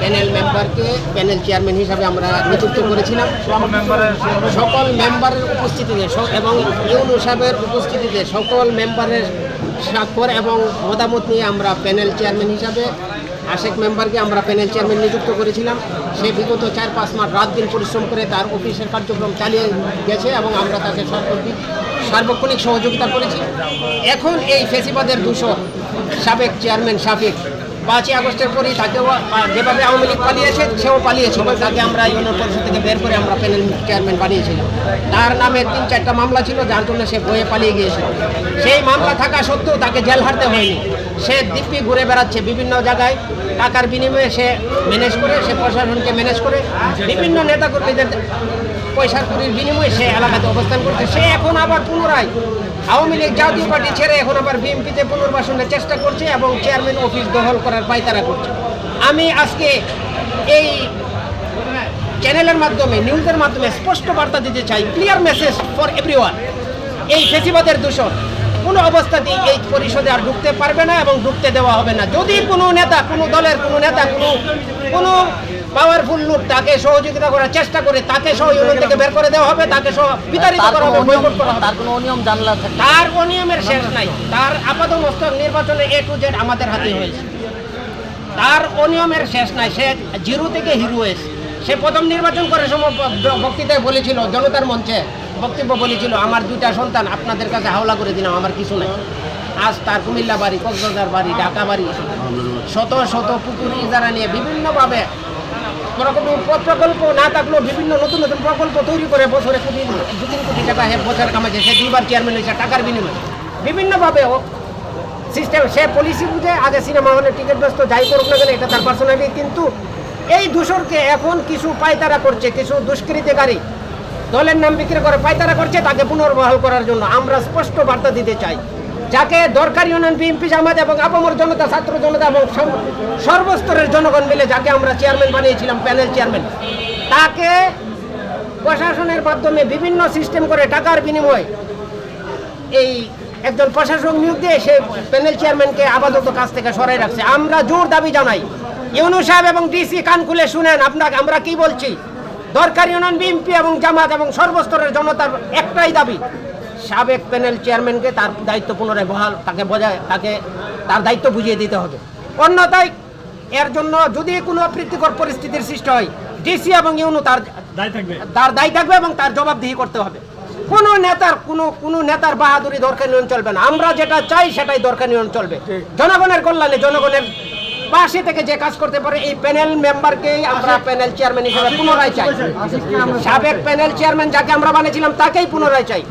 Panel মেম্বারকে panel chairman হিসাবে আমরা নিযুক্ত করেছিলাম। সকল মেম্বারের উপস্থিতিতে এবং ইউনো সাহেবের উপস্থিতিতে সকল মেম্বারের স্বাক্ষর এবং মতামত নিয়ে আমরা প্যানেল চেয়ারম্যান হিসাবে, আশেক মেম্বারকে আমরা প্যানেল চেয়ারম্যান নিযুক্ত করেছিলাম। সে বিগত চার পাঁচ মাস রাত দিন পরিশ্রম করে তার অফিসের কার্যক্রম চালিয়ে গেছে এবং আমরা তাকে সর্বদিক সার্বক্ষণিক সহযোগিতা করেছি। এখন এই ফেসিবাদের দূষণ সাবেক চেয়ারম্যান শাফিক পাঁচই আগস্টের পরই তাকেও যেভাবে আওয়ামী লীগ পালিয়েছে, সেও পালিয়েছিল তাকে আমরা ইউনিয়ন পরিষদ থেকে বের করে আমরা প্যানেল চেয়ারম্যান বানিয়েছিলাম। তার নামে তিন চারটা মামলা ছিল, যার জন্য সে বয়ে পালিয়ে গিয়েছিল। সেই মামলা থাকা সত্ত্বেও তাকে জেল হারতে হয়নি। সে দিব্যি ঘুরে বেড়াচ্ছে বিভিন্ন জায়গায়। টাকার বিনিময়ে সে ম্যানেজ করে, সে প্রশাসনকে ম্যানেজ করে। বিভিন্ন নেতাকর্মীদের পয়সার কুড়ির বিনিময়ে সে এলাকাতে অবস্থান করছে। সে এখন আবার পুনরায় আওয়ামী লীগ জাতীয় পার্টি ছেড়ে এখন আবার বিএনপিতে পুনর্বাসনের চেষ্টা করছে এবং চেয়ারম্যান অফিস দখল করার পায়তারা করছে। আমি আজকে এই চ্যানেলের মাধ্যমে নিউজের মাধ্যমে স্পষ্ট বার্তা দিতে চাই ক্লিয়ার মেসেজ ফর এভরিওয়ান এই ফেসিবাদের দূষণ কোনো অবস্থাতেই এই পরিষদে আর ঢুকতে পারবে না এবং ঢুকতে দেওয়া হবে না। যদি কোনো নেতা কোনো দলের কোনো নেতা কোনো কোনো পাওয়ারফুল লোক তাকে সহযোগিতা করার চেষ্টা করে তাকে সহ ইউনিয়ন থেকে বের করে দেওয়া হবে তাকে সহ বিতাড়িত করা হবে বয়কট করা হবে। তার কোনো অনিয়ম জানলা তার অনিয়মের শেষ নাই। তার আপাত মস্তক নির্বাচনে এ টু জেড আমাদের হাতে হয়েছে। তার অনিয়মের শেষ নাই। সে জিরো থেকে হিরো হয়েছে। সে প্রথম নির্বাচন করে সময় বক্তৃতায় বলেছিল জনতার মঞ্চে বক্তব্য বলেছিল, আমার দুইটা সন্তান, আপনাদের কাছে হাওলা করে দিলাম, আমার কিছু নাই। আজ তার কুমিল্লা বাড়ি, কক্সবাজার বাড়ি, ঢাকা বাড়ি শত শত পুকুর ইজারা নিয়ে বিভিন্নভাবে প্রকল্প না থাকলেও বিভিন্ন নতুন নতুন প্রকল্প তৈরি করে বছরে কোটি দু তিন কোটি টাকা হে বছর কামাচ্ছে সে দুইবার চেয়ারম্যান হয়েছে, টাকার বিনিময়ে। বিভিন্নভাবে ও সিস্টেম সে পলিসি বুঝে আগে সিনেমা হলে টিকিট ব্যস্ত, যাই করুক না কেন, এটা তার পার্সোনালি কিন্তু এই দূষণকে এখন কিছু পায়তারা করছে, কিছু দুষ্কৃতিকারী দলের নাম বিক্রি করে পায়তারা করছে, তাকে পুনর্বহাল করার জন্য। আমরা স্পষ্ট বার্তা দিতে চাই। যাকে দরকার ইউনিয়ন বিএনপি, জামাত এবং আপামর জনতা, ছাত্র জনতা এবং সর্ব- সর্বস্তরের জনগণ মিলে যাকে আমরা চেয়ারম্যান বানিয়েছিলাম, প্যানেল চেয়ারম্যান, তাকে প্রশাসনের মাধ্যমে বিভিন্ন সিস্টেম করে টাকার বিনিময়ে এই একজন প্রশাসক নিয়োগ দিয়ে সে প্যানেল চেয়ারম্যানকে আপাতত কাছ থেকে সরাই রাখছে। আমরা জোর দাবি জানাই। ইউনু সাহেব এবং ডিসি কান খুলে শুনেন আপনাকে, আমরা কি বলছি? দরকার ইউনিয়ন বিএনপি এবং জামাত এবং সর্বস্তরের জনতার একটাই দাবি সাবেক প্যানেল চেয়ারম্যানকে তার দায়িত্ব পুনরায় বহাল তাকে বজায় তাকে তার দায়িত্ব বুঝিয়ে দিতে হবে। অন্যথায় এর জন্য যদি কোনো অপ্রীতিকর পরিস্থিতির সৃষ্টি হয় ডিসি এবং ইউনু তার দায় থাকবে। তার দায়ী থাকবে এবং তার জবাবদিহি করতে হবে। কোন নেতার কোনো কোন নেতার বাহাদুরি দরকার নিয়ন চলবে না। আমরা যেটা চাই সেটাই দরকার নিয়ন চলবে। জনগণের কল্যাণে জনগণের পাশে থেকে যে কাজ করতে পারে, এই প্যানেল মেম্বারকেই আমরা প্যানেল চেয়ারম্যান হিসেবে পুনরায় চাই। সাবেক প্যানেল চেয়ারম্যান যাকে আমরা বানিয়েছিলাম, তাকেই পুনরায় চাই।